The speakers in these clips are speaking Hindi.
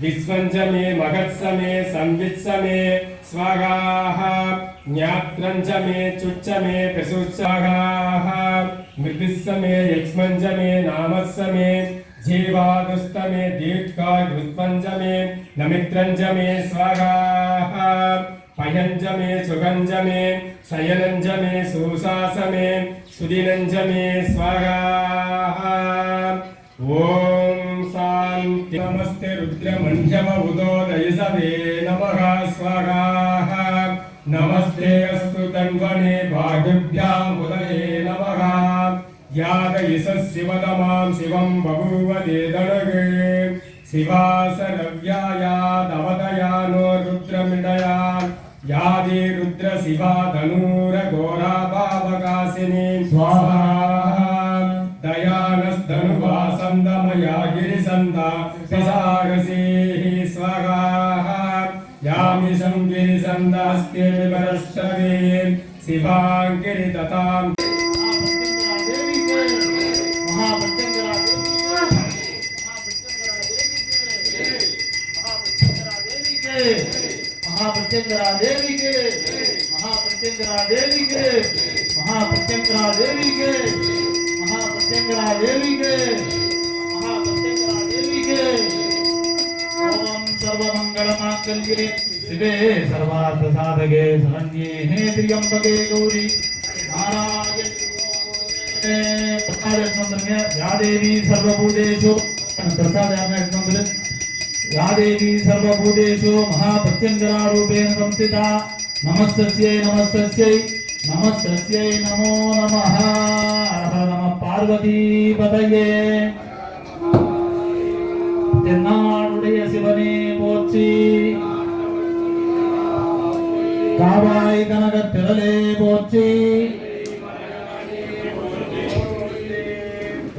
विश्वञ्जमे महत्समे संवित्समे, स्वागाः। ज्ञात्रञ्जमे, चुच्चमे प्रसुस्वागाः मृदुस्समे, यक्ष्मञ्जमे, नामस्समे, जीवादुस्तमे दीर्घायुत्पञ्जमे नमित्रञ्जमे, स्वागाः। पयञ्जमे, सुगञ्जमे, शयनञ्जमे, सुशासमे, सुदिनञ्जमे ॐ नमस्ते रुद्रमण्डम उदोदयसवे नमः स्वागाः नमस्ते अस्तु तन्वने भागभ्याम् उदये नमः। यादयिष शिवदमां शिवं बभूव देदणगे शिवासरव्यायादवदयानो रुद्रमृडया। यादे रुद्र शिवा धनूरघोरा भावकाशिनी स्वाहा। विवरष्टवे शिवाङ्गिरिततां महाप्रत्यंगरा देवी के महाप्रत्यंगरा देवी के महाप्रत्यंगरा देवी के महाप्रत्यंगरा देवी के सर्वमङ्गलमाङ्गल्ये शिवे सर्वार्थसाधके शरण्ये त्र्यम्बके गौरी। नारायण या देवी सर्वभूतेषु प्रसादात्मकं या देवी सर्वभूतेषु, महाप्रत्यङ्गरारूपेण संस्थिता। नमस्तस्यै नमस्तस्यै नमस्तस्यै, नमो नमः। नमः, पार्वतीपतये। தென்னாடுடைய சிவனே போற்றி காவாய் கனகத் திரளே போற்றி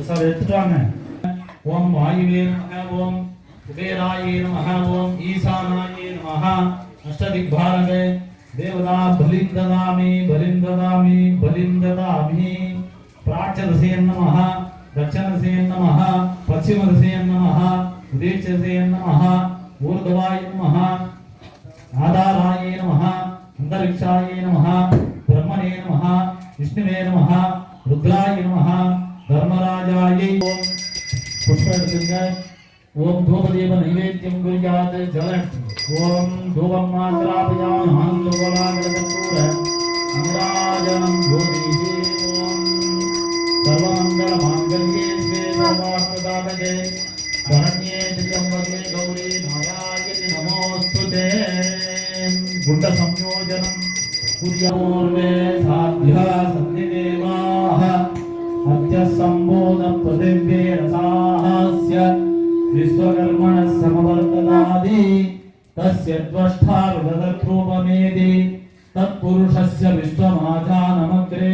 சார் எடுத்துட்டு வாங்க ஓம் வாயுவே நமக ஓம் குபேராயே நமः ஓம் ஈசானாயே நமः அஷ்டதிக்பாலகே தேவதா பலிம் ததாமி பலிம் ததாமி பலிம் ததாமி பிராட்சதசே நமः दक्षिणदशे नमः पश्चिमदशे नमः उदीक्षसे नमः ऊर्ध्वाय नमः, आधाराय नमः अन्तरिक्षाय नमः, ब्रह्मणे नमः, विष्णुवे नमः, रुद्राय नमः, धर्मराजायै पुष्पदृङ्ग ओम धूपदीप नैवेद्यं कुर्यात् जल ओम धूपं मात्रापयामि हान्दोलागलकर्पूर శబ్ద సంయోజనం కుర్యమూర్వే సాధ్యా సన్నిదేవాః అద్య సంబోధ పృథివ్యే రసాస్య విశ్వకర్మణ సమవర్తనాది తస్య ద్వష్టారుదత్రూపమేది తత్పురుషస్య విశ్వమాచానమగ్రే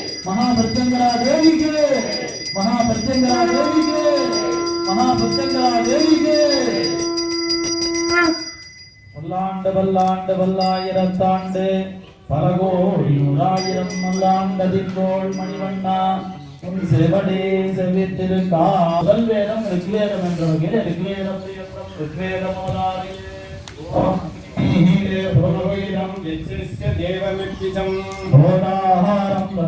மகாபத்தங்களா தேவிக்கு மகாபத்தங்களா தேவிக்கு மகாபத்தங்களா தேவிக்கு பல்லாண்டு பல்லாண்டு பல்லாயிரத்தாண்டு பல கோடி நூறாயிரம் நல்லாண்டதிக்கோள் மணிவண்ணா உன் செவடே செவித்திருக்கா முதல் வேதம் ரிக்வேதம் என்ற வகையில் ரிக்வேதம் ரிக்வேதமோதாரி ஓம். தேவமிப்பிஜம் போதாஹாரம்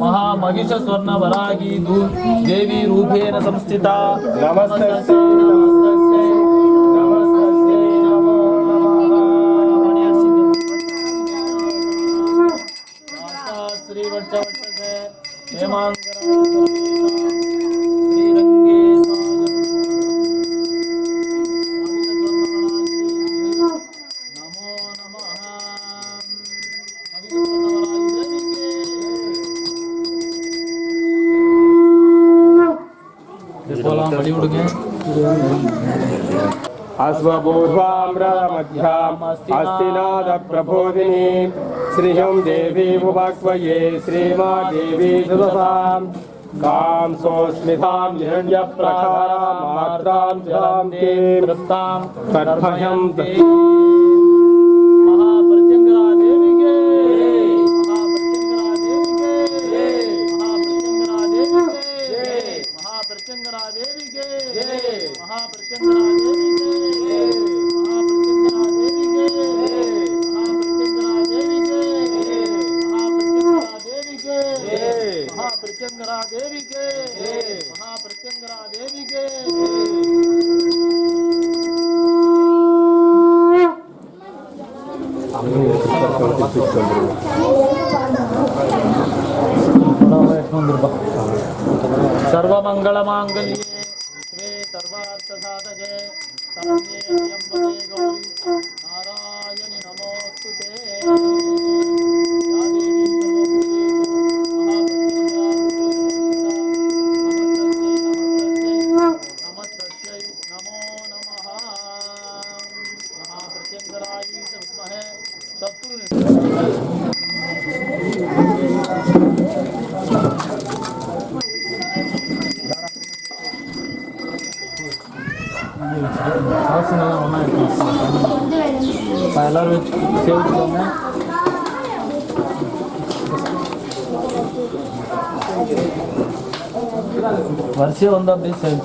ಮಹಾಮಹಿಷ ಸ್ವರ್ಣ ವರಾಗೀದು ದೇವಿ ರೂಪೇಣ ಸಂಸ್ಥಿತ. ನಮಸ್ತೆ. स्वपूर्वाम्रमध्यामस्तिनादप्रबोधिनी श्रियं देवी उपाक्वये श्रीमा देवी सुरसां कां सोऽस्मितां निरण्यप्रकारां मात्रां जां देवृत्तां तद्भयं சர்வமங்களமாங்கல்யே சர்வார்த்த சாதகே வரிசையாக வந்தால் அப்படியே சரி.